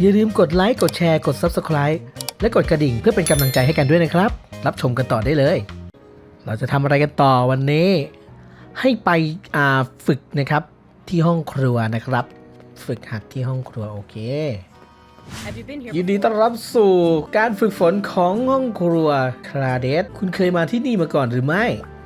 อย่าลืมกดไลค์กดแชร์กด Subscribe และกดกระดิ่งเพื่อเป็นกำลังใจให้กันด้วยนะครับ รับชมกันต่อได้เลย เราจะทำอะไรกันต่อวันนี้ ให้ไปอ่าฝึกนะครับที่ห้องครัวนะครับ ฝึกหัดที่ห้องครัวโอเค Have you been here ยินดี before? ต้อนรับสู่การฝึกฝนของห้องครัวคราเดสคุณเคยมาที่นี่มาก่อนหรือไม่ Yes.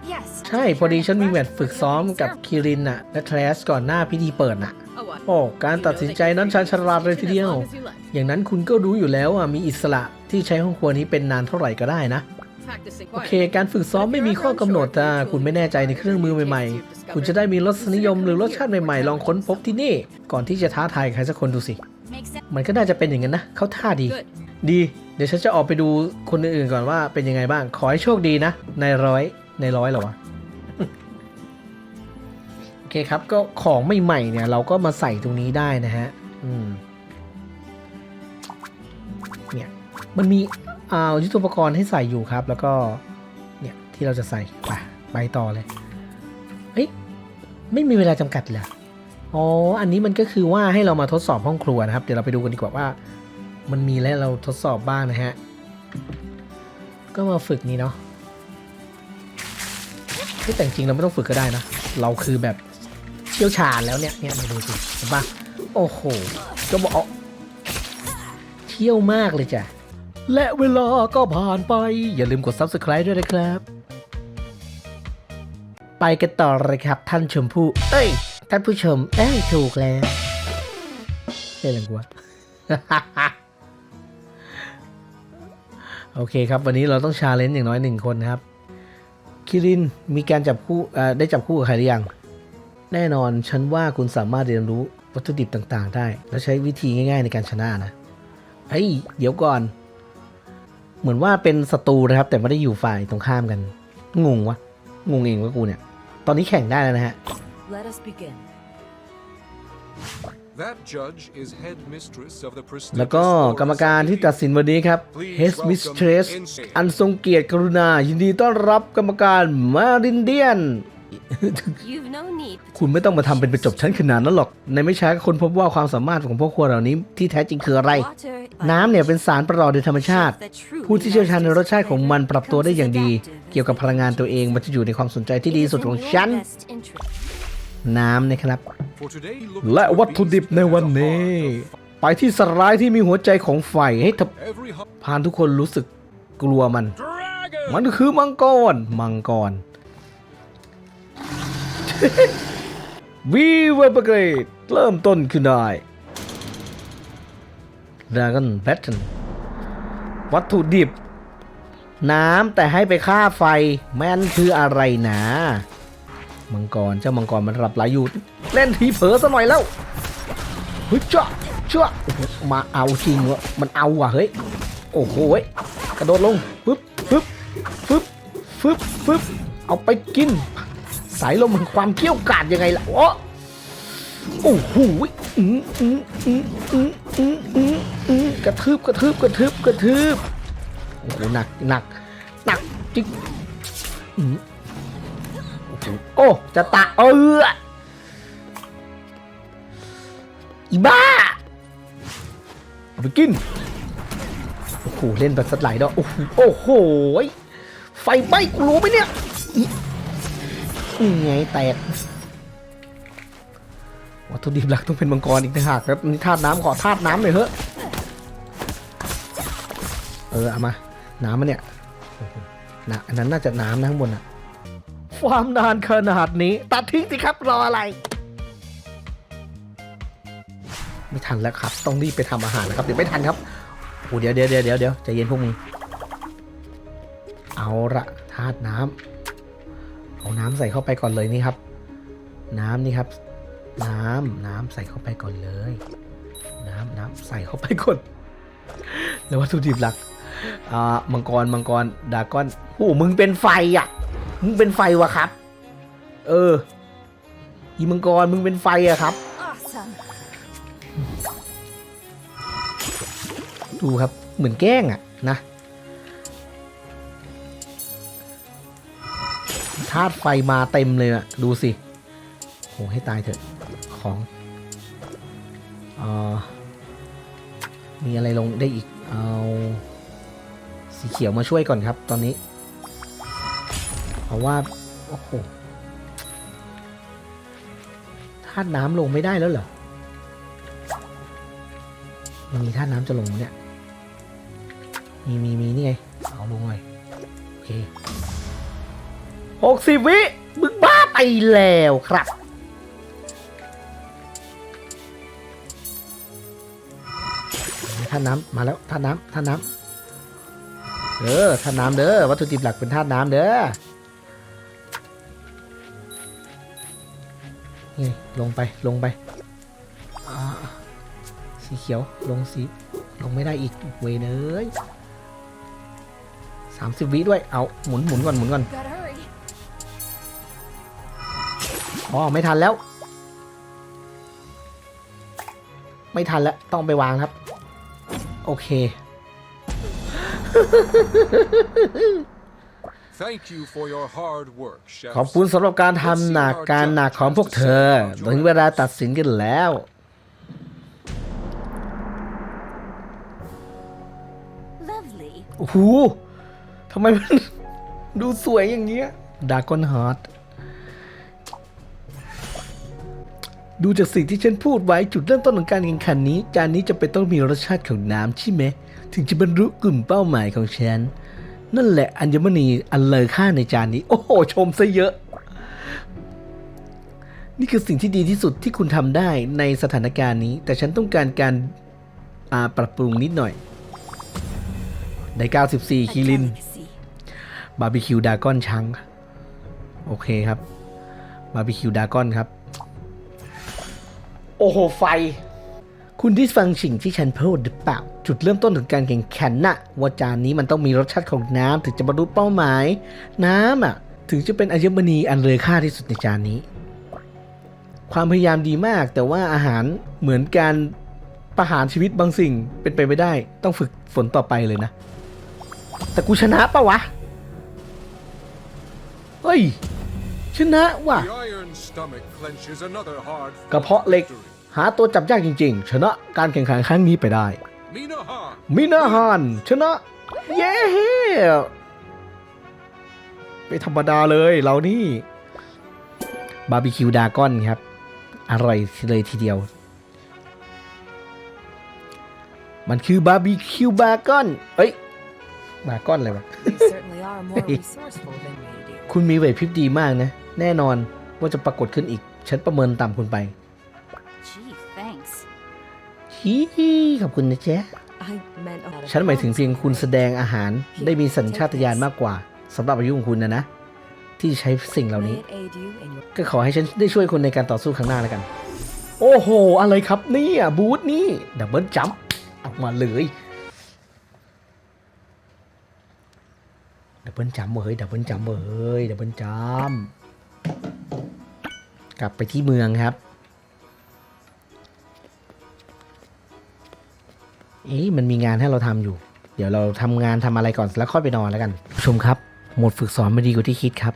ใช่ พอดีฉันมีแมตช์ฝึกซ้อมกับคิรินน่ะและแคลสก่อนหน้าพิธีเปิดน่ะ Oh, what? โอ้การตัดสินใจนั้นชันฉลาดเลยทีเดียว As long as you like. อย่างนั้นคุณก็รู้อยู่แล้วอะมีอิสระที่ใช้ห้องครัวนี้เป็นนานเท่าไหร่ก็ได้นะ Practicing โอเค quiet. การฝึกซ้อมไม่มีข้อกำหนดถ้าคุณไม่แน่ใจในเครื่องมือใหม่ๆ คุณจะได้มีรสนิยมหรือรสชาติใหม่ๆ ลองค้นพบที่นี่ ก่อนที่จะท้าทายใครสักคนดูสิ Makes sense. มันก็น่าจะเป็นอย่างนั้นนะ เขาท่าดี Good. ดี เดี๋ยวฉันจะออกไปดูคนอื่นๆก่อนว่าเป็นยังไงบ้าง ขอให้โชคดีนะในร้อย ในร้อยเหรอวะ โอเคครับ ก็ของใหม่ๆเนี่ย เราก็มาใส่ตรงนี้ได้นะฮะ อืม เนี่ย มันมีอ่ายุทธปกรณ์ให้ใส่อยู่ครับ แล้วก็ เนี่ย ที่เราจะใส่ไปไปต่อเลย เฮ้ย ไม่มีเวลาจำกัดเหรออ๋อ อันนี้มันก็คือว่าให้เรามาทดสอบห้องครัวนะครับ เดี๋ยวเราไปดูกันดีกว่าว่า มันมีและเราทดสอบบ้างนะฮะ ก็มาฝึกนี้เนาะ ที่แต่งจริงเราไม่ต้องฝึกก็ได้นะ เราคือแบบเชี่ยวชาญแล้วเนี่ยเนี่ยมาดูสิเห็นปะโอ้โห ก็บอกเที่ยวมากเลยจ้ะ และเวลาก็ผ่านไป อย่าลืมกด subscribe ด้วยนะครับ ไปกันต่อเลยครับท่านชมพู่ เอ้ย ท่านผู้ชม เอ้ย ถูกแล้วเล่นอะไรกูวะโอเคครับ วันนี้เราต้องชาเลนจ์อย่างน้อยหนึ่งคนนะครับ คิรินมีการจับคู่ได้จับคู่กับใครหรือยัง แน่นอนฉันว่าคุณสามารถเรียนรู้วัตถุดิบต่างๆ ได้ และใช้วิธีง่าย ๆ ในการชนะนะเฮ้ยเดี๋ยวก่อน เหมือนว่าเป็นศัตรูนะครับ แต่ไม่ได้อยู่ฝ่ายตรงข้ามกัน งงวะงงเองวะกูเนี่ย ตอนนี้แข่งได้แล้วนะฮะ Let us begin. That judge is head mistress of the prestigious แล้วก็กรรมการที่ตัดสินวันนี้ครับ Head Mistress อันทรงเกียรติกรุณา ยินดีต้อนรับกรรมการมารินเดียน You've no need คุณไม่ต้องมาทำเป็นประจบชั้นขนาดนั้นหรอก ในไม่ช้าก็คนพบว่าความสามารถของพวกครัวเหล่านี้ที่แท้จริงคืออะไร water. น้ำเนี่ยเป็นสารประหลอดโดยธรรมชาติ ผู้ที่เชี่ยวชาญในรสชาติของมันปรับตัวได้อย่างดี เกี่ยวกับพลังงานตัวเองมันจะอยู่ในความสนใจที่ดีสุดของฉัน น้ำนะครับ For today, look และ toward วัตถุดิบ beasts ใน that วัน have the นี้ heart of ไปที่สตว์ร้ายที่มีหัวใจของไฟให้ทับ Every heart พานทุกคนรู้สึกกลัวมัน dragon. มันคือมังกร มังกรวีเวอร์เบเกรดเริ่มต้นขึ้นได้ดราก้อนแพทเทิร์นวัตถุดิบ น้ำแต่ให้ไปฆ่าไฟแม่นคืออะไรนะ มังกรเจ้ามังกรมันรับไหลอยู่ เล่นทีเผลอซะหน่อยแล้วเฮ้ยเจ้าเจ้ามาเอาจริงวะมันเอาว่ะเฮ้ยโอ้โหกระโดดลงปึ๊บปึ๊บปึ๊บปึ๊บปึ๊บเอาไปกิน สายลมแห่งความเกี้ยวกาดยังไงล่ะโอ้โอ้โหอืมอืมอืมอืมอืมอืมอืมกระทืบกระทืบกระทืบกระทืบโอ้โหหนักหนักหนักจริงอืม โอ้จะตะเอออีบ้าเอาไปกินโอ้โหเล่นแบบสัดไหลดอกโอ้โหโอ้โหไฟไหม้กูรู้ไหมเนี่ยไงแตกวัตถุดิบหลักต้องเป็นมังกรอีกนะหากครับนี่ธาตุน้ำขอธาตุน้ำหน่อยเถอะเออเอามา น้ำมาเนี่ยโอ้โหนะอันนั้นน่าจะน้ำนะข้างบนอะ ความนานขนาดนี้ ตัดทิ้งสิครับรออะไร ไม่ทันแล้วครับ ต้องรีบไปทำอาหารนะครับเดี๋ยวไม่ทันครับโอ้เดี๋ยวเดี๋ยวเดี๋ยวเดี๋ยวเดี๋ยวใจเย็นพวกมึงเอาละธาตุน้ำเอาน้ำใส่เข้าไปก่อนเลยนี่ครับ น้ำนี่ครับ น้ำน้ำใส่เข้าไปก่อนเลย น้ำน้ำใส่เข้าไปก่อนแล้ววัตถุดิบหลักอ่ามังกรมังกรดากอนโอ้มึงเป็นไฟอะ มึงเป็นไฟวะครับ เออ อีมังกรมึงเป็นไฟอะครับ Awesome. ดูครับ เหมือนแกล้งอะนะธาตุไฟมาเต็มเลยอะดูสิโหให้ตายเถอะ ของเออมีอะไรลงได้อีก เอา สีเขียวมาช่วยก่อนครับตอนนี้เพ ราะว่า โอ้โหธาตุน้ำลงไม่ได้แล้วเหรอ มันมีธาตุน้ำจะลงเนี่ย มีมีมีนี่ไง เอาลงหน่อยโอเคหกสิบวิมึงบ้าไปแล้วครับท่าน้ำมาแล้วท่าน้ำท่าน้ำเด้อท่าน้ำเด้อวัตถุดิบหลักเป็นท่าน้ำเด้อ นี่ลงไปลงไปสีเขียวลงสีลงไม่ได้อีกเวเนยสามสิบวิด้วย เอาหมุนหมุนก่อนหมุนก่อนอ๋อไม่ทันแล้ว ไม่ทันแล้ว ต้องไปวางครับ โอเค ขอบคุณสำหรับการทำหนักการหนักของพวกเธอ ถึงเวลาตัดสินกันแล้ว Lovely. โอ้โหทำไมมันดูสวยอย่างเงี้ยดากอนฮาร์ดดูจากสิ่งที่ฉันพูดไว้จุดเริ่มต้นของการแข่งขันนี้ จานนี้จะเป็นต้องมีรสชาติของน้ำใช่ไหม ถึงจะบรรลุกลุ่มเป้าหมายของฉัน นั่นแหละอัญมณีอันเลอค่าในจานนี้ โอ้โห ชมซะเยอะ นี่คือสิ่งที่ดีที่สุดที่คุณทำได้ในสถานการณ์นี้ แต่ฉันต้องการการาปรับปรุงนิดหน่อยได้ 94คิริน บาร์บีคิวดากอนชัง โอเคครับ บาร์บีคิวดากอนครับ โอ้โห ไฟ คุณที่ฟังสิ่งที่ฉันพูดหรือเปล่า จุดเริ่มต้นของการแข่งขันน่ะว่าจานนี้มันต้องมีรสชาติของน้ำถึงจะบรรลุเป้าหมาย น้ำอะ ถึงจะเป็นอัญมณีอันเลอค่าที่สุดในจานนี้ ความพยายามดีมาก แต่ว่าอาหารเหมือนการประหารชีวิตบางสิ่งเป็นไปไม่ได้ ต้องฝึกฝนต่อไปเลยนะ แต่กูชนะปะวะเฮ้ยชนะว่ะ The iron stomach clenches another hard กระเพาะเหล็ก หาตัวจับยากจริงๆ ชนะการแข่งขันครั้งนี้ไปได้ Minahan. มินาฮานชนะ เย้ไม่ธรรมดาเลยเรานี่ บาร์บีคิวดากอนครับ อร่อยเลยทีเดียว มันคือบาร์บีคิวบากอน เอ้ย บากอนอะไรวะ You certainly are more resourceful than we do. คุณมีไหวพริบดีมากนะ แน่นอนว่าจะปรากฏขึ้นอีก ฉันประเมินต่ำคุณไป Gee, thanks. ฮีขอบคุณนะเจ๊ I meant out of ฉันหมายถึงเพียงคุณแสดงอาหารได้มีสัญชาตญาณมากกว่าสำหรับอายุของคุณนะนะ ที่ใช้สิ่งเหล่า May นี้ it aid you in your ก็ขอให้ฉันได้ช่วยคุณในการต่อสู้ครั้งหน้าแล้วกัน โอ้โห อะไรครับเนี่ยบูธนี่ดับเบิลจัมป์ออกมาเลยดับเบิลจัมป์เว้ยดับเบิลจัมป์เว้ยดับเบิลจัมป์กลับไปที่เมืองครับ เอ๊ะมันมีงานให้เราทำอยู่ เดี๋ยวเราทำงานทำอะไรก่อนแล้วค่อยไปนอนแล้วกันชมครับหมดฝึกสอนไม่ดีกว่าที่คิดครับ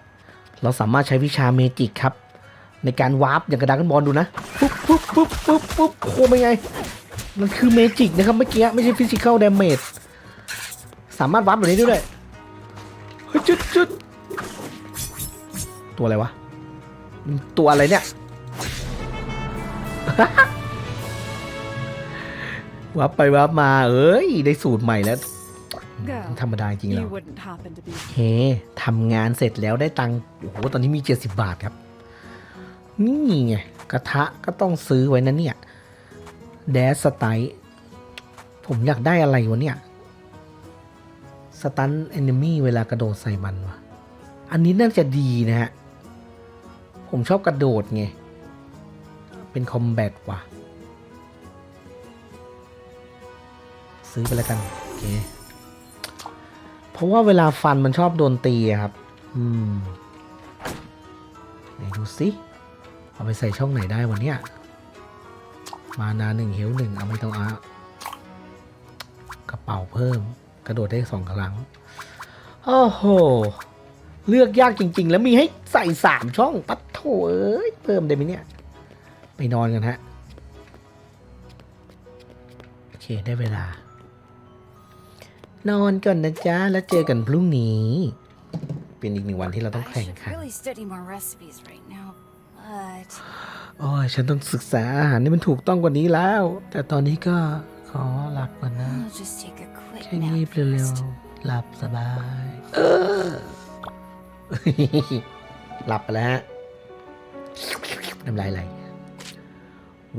เราสามารถใช้วิชาเมจิกครับ ในการวาร์ปอย่างกระดานกันบอลดูนะปุ๊บปุ๊บปุ๊บปุ๊บปุ๊บโอ้โหเป็นไง มันคือเมจิกนะครับเมื่อกี้ไม่ใช่ฟิสิก a l ล a ดเมจสามารถวาร์ปแบบนี้ได้ด้วยเฮ้ยจุดจุดตัวอะไรวะ ตัวอะไรเนี่ย วาร์ปไปวาร์ปมา เอ้ย ได้สูตรใหม่แล้ว Girl, ธรรมดาจริงๆแล้ว you wouldn't happen to be เฮ้ทำงานเสร็จแล้วได้ตังค์โอ้โห ตอนนี้มี 70 บาทครับ นี่ไง กระทะก็ต้องซื้อไว้นะเนี่ย แดสสไตล์ผมอยากได้อะไรวะเนี่ย สตันเอนมี่เวลากระโดดใส่มันวะอันนี้น่าจะดีนะฮะ ผมชอบกระโดดไง เป็นคอมแบทว่ะ ซื้อไปแล้วกันโอเคเพราะว่าเวลาฟันมันชอบโดนตีครับ อืมไหนดูสิเอาไปใส่ช่องไหนได้วันเนี้ยมานาหนึ่งเฮลหนึ่งเอาไม่ต้องอากระเป๋าเพิ่ม กระโดดได้สองครั้งโอ้โห เลือกยากจริง ๆ แล้วมีให้ใส่สามช่อง ปัดโถเอ้ย เพิ่มได้ไหมเนี่ย ไปนอนกันฮะ โอเค ได้เวลา นอนก่อนนะจ๊ะ แล้วเจอกันพรุ่งนี้ เป็นอีกหนึ่งวันที่เราต้อง I แข่ง should ขัน really study more recipes right now, but โอ้ยฉันต้องศึกษาอาหารนี่มันถูกต้องกว่านี้แล้ว แต่ตอนนี้ก็ขอหลับก่อนนะ I'll just take a quick แค่ nap งีบเร็ว first. ๆหลับสบาย เออ หลับไปแล้วฮะน้ำลายไหล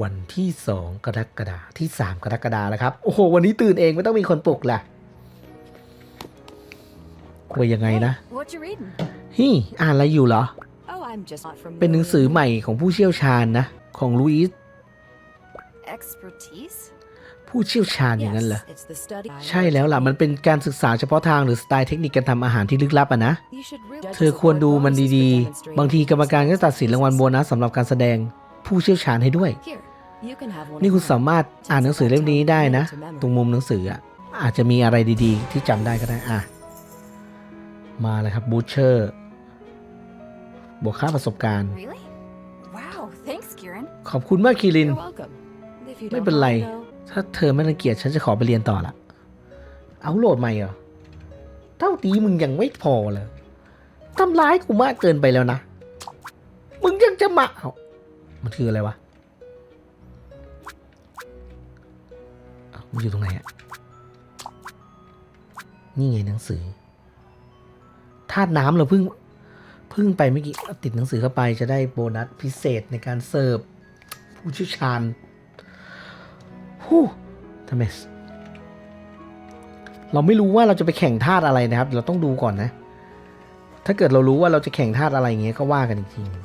วันที่สองกรกฎาที่สามกรกฎาแล้วครับ โอ้โห วันนี้ตื่นเองไม่ต้องมีคนปลุกล่ะ ว่ายังไงนะ What you reading? ฮี่อ่านอะไรอยู่เหรอ Oh, I'm just not from เป็นหนังสือใหม่ของผู้เชี่ยวชาญนะ ของลุยส์ Expertise? ผู้เชี่ยวชาญอย่างนั้นเหรอ Yes, it's the study. ใช่แล้วล่ะ มันเป็นการศึกษาเฉพาะทางหรือสไตล์เทคนิคการทำอาหารที่ลึกลับอะนะ You should really เธอควรดูมันดีๆ บางทีกรรมการก็ตัดสินรางวัลโบนัสสำหรับการแสดงผู้เชี่ยวชาญให้ด้วย Here, you can have one นี่ of คุณ mine. สามารถอ่านหนังสือเล่มนี้ได้นะ ตรงมุมหนังสืออะอาจจะมีอะไรดีๆ ที่จำได้ก็ได้อะ มาเลยครับบูชเชอร์บวกค่าประสบการณ์ Really? Wow, thanks, Kieran. ขอบคุณมากคีริน You're welcome. If you ไม่ don't เป็นไร mind, though, ถ้าเธอไม่รังเกียจฉันจะขอไปเรียนต่อละ เอาโหลดใหม่เหรอ เท่าตีมึงยังไม่พอเลยทำร้ายกูมากเกินไปแล้วนะ มึงยังจะมาเอามันคืออะไรวะเอามันอยู่ตรงไหนอะนี่ไงหนังสือ ธาตุน้ำเราเพิ่งเพิ่งไปเมื่อกี้ติดหนังสือเข้าไปจะได้โบนัสพิเศษในการเสิร์ฟผู้ชี่ยวชาญฮู้ทำไมเราไม่รู้ว่าเราจะไปแข่งธาตุอะไรนะครับ เราต้องดูก่อนนะ ถ้าเกิดเรารู้ว่าเราจะแข่งธาตุอะไรอย่างเงี้ยก็ว่ากันอีกทีหนึ่ง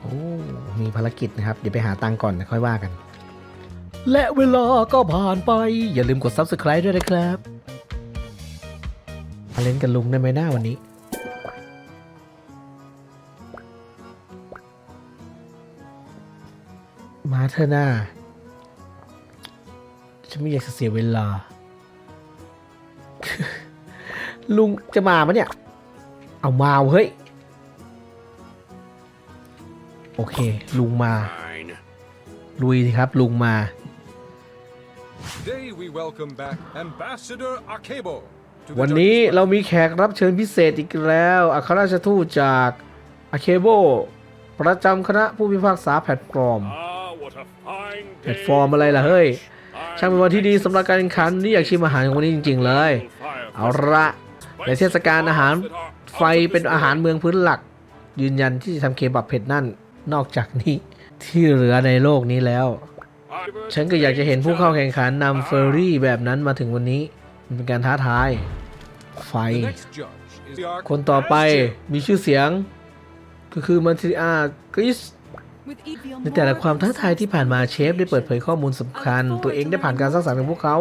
โอ้ มีภารกิจนะครับ เดี๋ยวไปหาตังก่อนนะค่อยว่ากัน และเวลาก็ผ่านไป อย่าลืมกด Subscribe ด้วยนะครับ เล่นกันลุงได้ไหมหน้าวันนี้ มาเถอหน้า ฉันไม่อยากจะเสียเวลา ลุงจะมาปะเนี่ย เอามาเฮ้ย โอเค ลุงมา ลุยสิครับ ลุงมา Today we welcome back Ambassador Akebo วันนี้ judges' เรามีแขกรับเชิญพิเศษอีกแล้วอัครราชทูตจากอาเคโบประจำคณะผู้พิพากษาแพลตฟอร์ม Ah, what a fine แพลตฟอร์มอะไรล่ะเฮ้ย ช่างเป็นวันที่ดีสำหรับการแข่งขันนี่อยากชิมอาหารของวันนี้จริง ๆ เลย เอาละในเทศกาลอาหารไฟเป็นอาหารเมืองพื้นหลัก ยืนยันที่จะทำเคบับเผ็ดนั่น นอกจากนี้ที่เหลือในโลกนี้แล้ว ฉันก็อยากจะเห็นผู้เข้าแข่งขันนำเฟอร์รี่แบบนั้นมาถึงวันนี้ มันเป็นการท้าทาย ไฟ The next judge is the คนต่อไปมีชื่อเสียง ก็คือมันติอากริส With Evian ในแต่ละความท้าทายที่ผ่านมาเชฟได้เปิดเผยข้อมูลสำคัญ ตัวเองได้ผ่านการสร้างสรรค์ของพวกเขา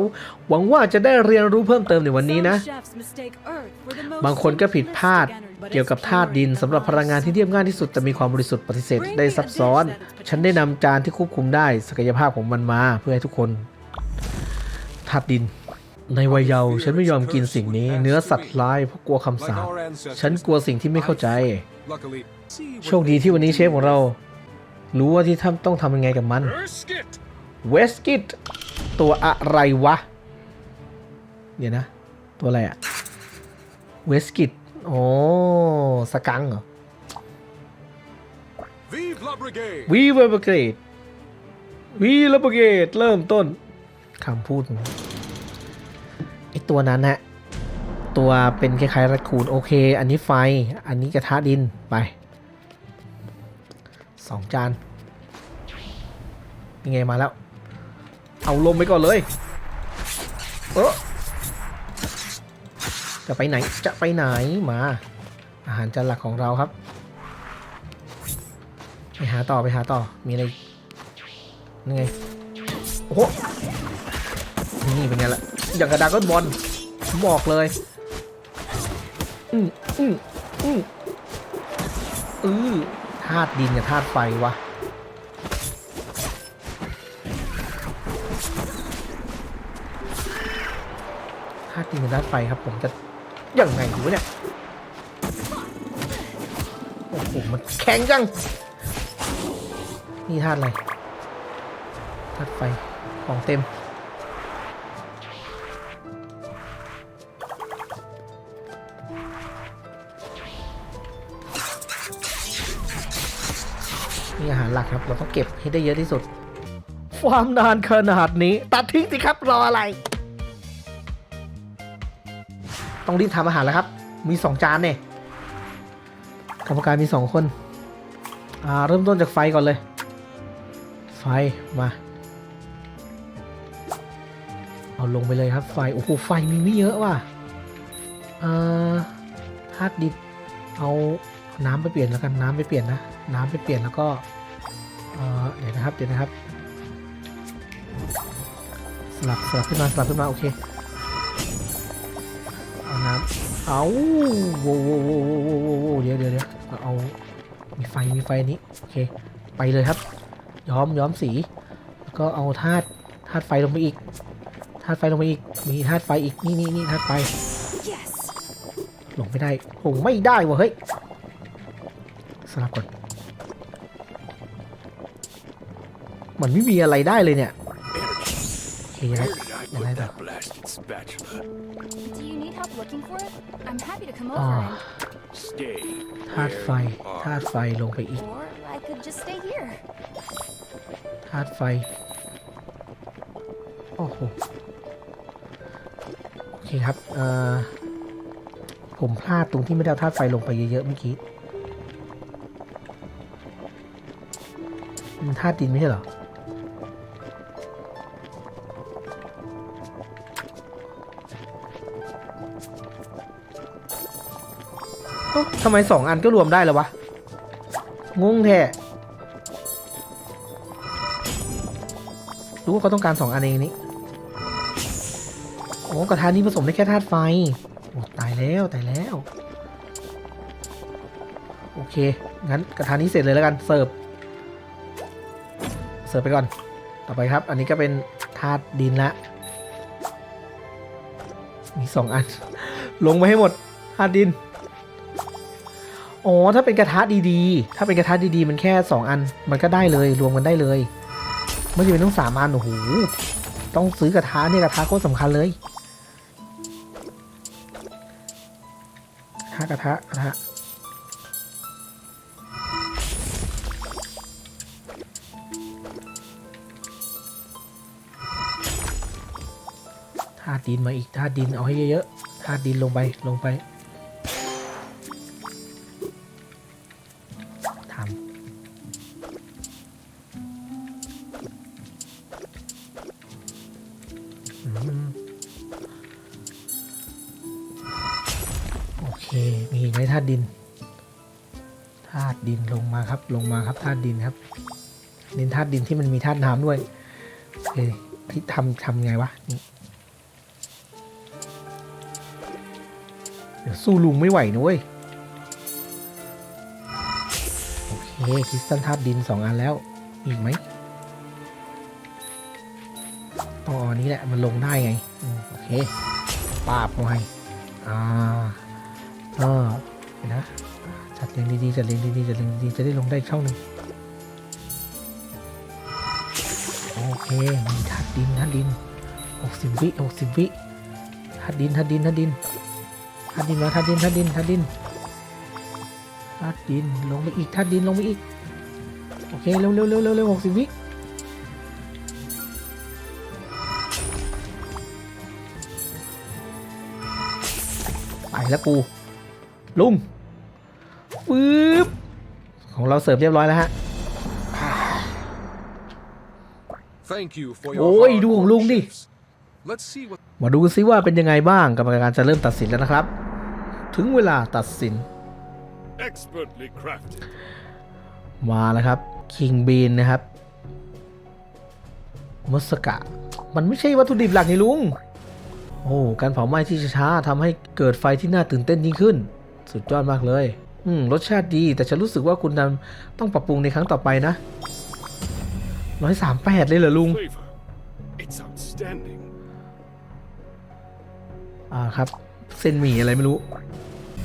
หวังว่าจะได้เรียนรู้เพิ่มเติมในวันนี้นะ บางคนก็ผิดพลาดเกี่ยวกับธาตุดินสำหรับพลังงานที่เรียบง่ายที่สุดแต่มีความบริสุทธิ์ปฏิเสธได้ซับซ้อน ฉันได้นำจานที่ควบคุมได้ศักยภาพของมันมาเพื่อให้ทุกคนธาตุดิน ในวัยเยาว์ฉันไม่ยอมกินสิ่งนี้ เนื้อสัตว์ร้ายเพราะกลัวคำสาปฉันกลัวสิ่งที่ไม่เข้าใจ โชคดีที่วันนี้เชฟของเรา รู้ว่าที่ทำต้องทำยังไงกับมันเวสกิตตัวอะไรวะ เดี๋ยวนะ ตัวอะไรอะเวสกิตโอ้สกังเหรอวีเวอร์เกตวีเลเบเกตเริ่มต้นคำพูดของ ตัวนั้นฮะตัวเป็นคล้ายๆรัดคูนโอเค อันนี้ไฟ อันนี้กระทะดินไปสองจานยังไงมาแล้ว เอาลมไปก่อนเลย เออจะไปไหนจะไปไหนมา อาหารจานหลักของเราครับ ไปหาต่อไปหาต่อมีอะไรนี่ไงโอ้โหนี่เป็นไงล่ะ อย่างกระดาก้อนบอลบอกเลยอืมอืมอืมอือธาตุดินกับธาตุไฟวะธาตุดินกับธาตุไฟครับ ผมจะยังไงดูเนี่ยโอ้โหมันแข็งจังนี่ธาตุอะไรธาตุไฟของเต็ม หลักครับ เราต้องเก็บให้ได้เยอะที่สุด ความนานขนาดนี้ ตัดทิ้งสิครับรออะไร ต้องรีบทำอาหารแล้วครับ มีสองจานเนี่ยกรรมการมีสองคน อ่า เริ่มต้นจากไฟก่อนเลย ไฟมา เอาลงไปเลยครับไฟ โอ้โห ไฟมีไม่เยอะว่ะอ่อธาตุดิบเอาน้ำไปเปลี่ยนแล้วกันน้ำไปเปลี่ยนนะ น้ำไปเปลี่ยนแล้วก็ เอ่อเดี๋ยวนะครับ เดี๋ยวนะครับ สลับสลับขึ้นมา สลับขึ้นมา โอเค เอาน้ำเอาโว้โว้โว้โว้โว้โว้โว้เดี๋ยวเดี๋ยวเดี๋ยวเอา มีไฟ มีไฟนี้ โอเค ไปเลยครับ ย้อม ย้อมสี แล้วก็เอาธาตุ ธาตุไฟลงไปอีก ธาตุไฟลงไปอีก มีธาตุไฟอีก นี่นี่นี่ธาตุไฟ Yes. ลงไม่ได้ลงไม่ได้วะเฮ้ย สลับก่อน มันไม่มีอะไรได้เลยเนี่ยโอเคครับ Where did I Yeah, I put that blasted spatula? Do you need help looking for it? I'm happy to come Ah. over Stay. ธาตุไฟธาตุไฟลงไปอีก and... Or I could just stay here. ธาตุไฟ โอ้โห โอเคครับ เอ่อ ผมพลาดตรงที่ไม่ได้เอาธาตุไฟลงไปเยอะๆเมื่อกี้มันธาตุดินไม่ใช่เหรอ ทำไมสองอันก็รวมได้แล้ววะ งงแท้รู้ว่าเขาต้องการสองอันเองนี้โอ้กระทะนี้ผสมได้แค่ธาตุไฟ โอ้ตายแล้วตายแล้ว โอเค งั้นกระทะนี้เสร็จเลยแล้วกัน เสิร์ฟ เสิร์ฟไปก่อน ต่อไปครับ อันนี้ก็เป็นธาตุดินละ มีสองอัน ลงไปให้หมดธาตุดิน อ๋อ ถ้าเป็นกระทะดีๆ ถ้าเป็นกระทะดีๆ มันแค่สองอัน มันก็ได้เลยรวมกันได้เลยไม่จำเป็นต้องสามอันโอ้โห ต้องซื้อกระทะเนี่ยกระทะโคตรสำคัญเลยกระทะกระทะกระทะธาตุดินมาอีกธาตุดินเอาให้เยอะๆธาตุดินลงไปลงไป ลงมาครับธาตุดินครับเน้นธาตุดินที่มันมีธาตุน้ำด้วยโอเคที่ทำทำไงวะเดี๋ยวสู้ลุงไม่ไหวนะเว้ยโอเคคริสตัลธาตุดินสองอันแล้วอีกไหมต้องเอาอันนี้แหละมันลงได้ไงโอเคปาบลงให้อ่าเออเห็นะ จัดเรียงดีๆจัดเรียงดีๆจัดเรียงดีๆจะได้ลงได้อีกช่องหนึ่งโอเคมีธาตุดินธาตุดินหกสิบวิหกสิบวิธาตุดินธาตุดินธาตุดินธาตุดินมาธาตุดินธาตุดินธาตุดินธาตุดินลงไปอีกธาตุดินลงไปอีกโอเคเร็วเร็วเร็วเร็วเร็วหกสิบวิไปแล้วกูลุง ปึ๊บของเราเสิร์ฟเรียบร้อยแล้วฮะ Thank you for your โอ้ย hard ดูของลุงดิ chefs. Let's see what มาดูซิว่าเป็นยังไงบ้างกรรมการจะเริ่มตัดสินแล้วนะครับ ถึงเวลาตัดสิน Expertly crafted. มาแล้วครับคิงบีนนะครับมุสกะ มันไม่ใช่วัตถุดิบหลักนี่ลุง โอ้ การเผาไหม้ที่ช้าๆทำให้เกิดไฟที่น่าตื่นเต้นยิ่งขึ้น สุดยอดมากเลย อืม รสชาติดี แต่ฉันรู้สึกว่าคุณทำต้องปรับปรุงในครั้งต่อไปนะร้อยสามแปดเลยเหรอลุง Flavor. It's outstanding. อ่าครับ เส้นหมี่อะไรไม่รู้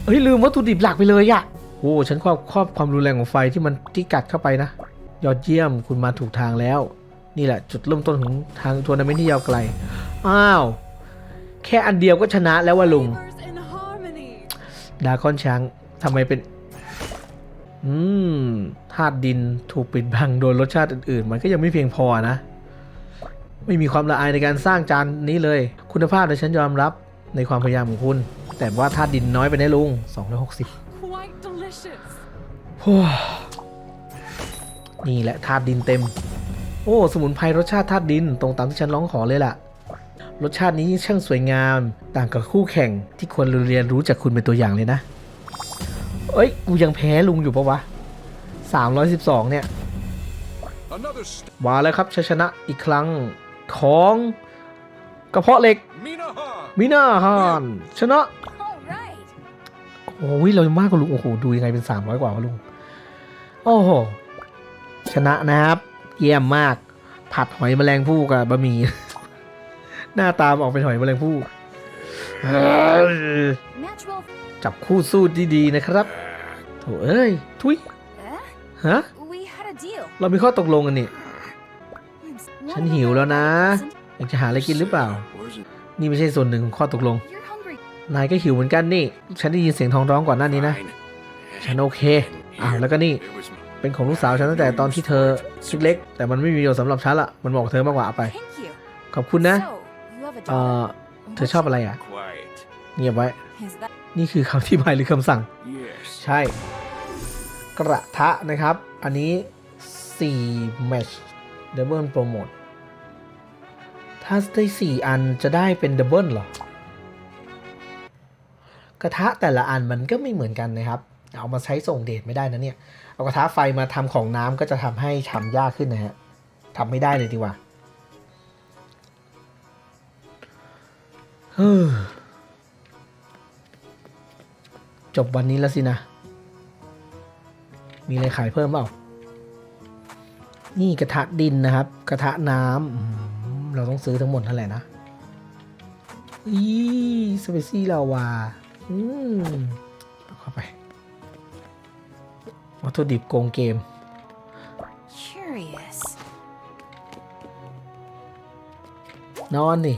เฮ้ย ลืมวัตถุดิบหลักไปเลยอะโอ้ฉันครอบครอบความรุนแรงของไฟที่มันที่กัดเข้าไปนะ ยอดเยี่ยมคุณมาถูกทางแล้ว นี่แหละ จุดเริ่มต้นของทางทัวร์นาเมนต์ที่ยาวไกล อ้าว แค่อันเดียวก็ชนะแล้วว่าลุง Flavors in harmony. ดาคอนช้าง ทำไมเป็น อืมธาตุดินถูกปิดบังโดยรสชาติอื่นๆ มันก็ยังไม่เพียงพอนะ ไม่มีความละอายในการสร้างจานนี้เลย คุณภาพในยฉันยอมรับในความพยายามของคุณ แต่ว่าธาตุดินน้อยไปนะลุง 260 Quite delicious. โอ้นี่แหละธาตุดินเต็ม โอ้ สมุนไพรรสชาติธาตุดิน ตรงตามที่ฉันร้องขอเลยล่ะรสชาตินี้ช่างสวยงาม ต่างกับคู่แข่งที่ควรเรียนรู้จากคุณเป็นตัวอย่างเลยนะ เอ้ย กูยังแพ้ลุงอยู่ปะวะ 312 เนี่ย Another st- มาแล้วครับชัยชนะอีกครั้งของกระเพาะเหล็ก Minahan! มินาฮานชนะ All right. โอ้ยเรามากกว่าลุง โอ้โห ดูยังไงเป็น 300 กว่าวะลุง โอ้โห ชนะนะครับ เยี่ยมมาก ผัดหอยแมลงภู่กับบะหมี่ หน้าตามนออกเป็นหอยแมลงภู่เฮ้ย Natural. จับคู่สู้ดีๆนะครับโถเอ้ย ทุย Eh? ฮะ We had a deal. เรามีข้อตกลงกันนี่ One ฉัน of หิว them แล้วนะ wasn't- อยากจะหาอะไรกินหรือเปล่า Where's it? นี่ไม่ใช่ส่วนหนึ่งของข้อตกลง You're hungry. นายก็หิวเหมือนกันนี่ ฉันได้ยินเสียงท้องร้องก่อนหน้านี้นะ Fine. ฉันโอเค อ้าวแล้วก็นี่ It was เป็นของลูกสาวฉันตั้งแต่ตอนที่เธอเล็กๆแต่มันไม่มีประโยชน์สำหรับฉันละมันบอกเธอมากกว่าเอาไป Thank you. ขอบคุณนะ So, you have a เอ่อ daughter. เธอชอบอะไรอะ quiet. เงียบไว้ Is that นี่คือคำที่หมายหรือคำสั่ง Yes. ใช่ กระทะนะครับ อันนี้4 match double promote ถ้าได้ 4 อันจะได้เป็นดับเบิลหรอ กระทะแต่ละอันมันก็ไม่เหมือนกันนะครับ เอามาใช้ส่งเดทไม่ได้นะเนี่ย เอากระทะไฟมาทำของน้ำก็จะทำให้ทำยากขึ้นนะฮะทำไม่ได้เลยดีกว่าเฮ้อจบวันนี้แล้วสินะ มีอะไรขายเพิ่มเปล่า นี่กระทะดินนะครับ กระทะน้ำอืมเราต้องซื้อทั้งหมดนั่นแหละนะอีสเปซี่ลาวาอืมเอาเข้าไปวัตถุดิบโกงเกม curious? นอนนี่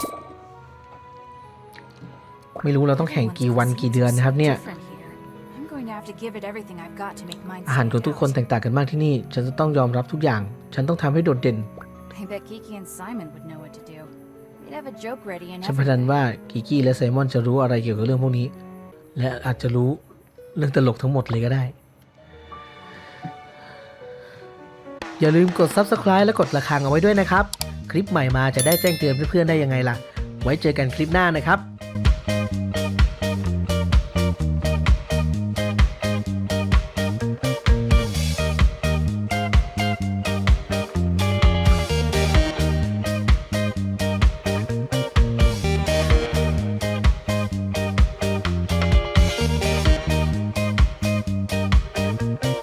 ไม่รู้เราต้องแข่งกี่วันกี่เดือนนะครับเนี่ย อาหารของทุกคน stand แตกต่างกันมากที่นี่ ฉันจะต้องยอมรับทุกอย่าง ฉันต้องทำให้โดดเด่น out. I bet Kiki and Simon would know what to do. They'd have a joke ready and ฉันพนัน everything. ว่ากิกกี้และไซมอนจะรู้อะไรเกี่ยวกับเรื่องพวกนี้ และอาจจะรู้เรื่องตลกทั้งหมดเลยก็ได้ อย่าลืมกด Subscribe และกดระฆังเอาไว้ด้วยนะครับ คลิปใหม่มาจะได้แจ้งเตือนเพื่อนๆได้ยังไงล่ะ ไว้เจอกันคลิปหน้านะครับ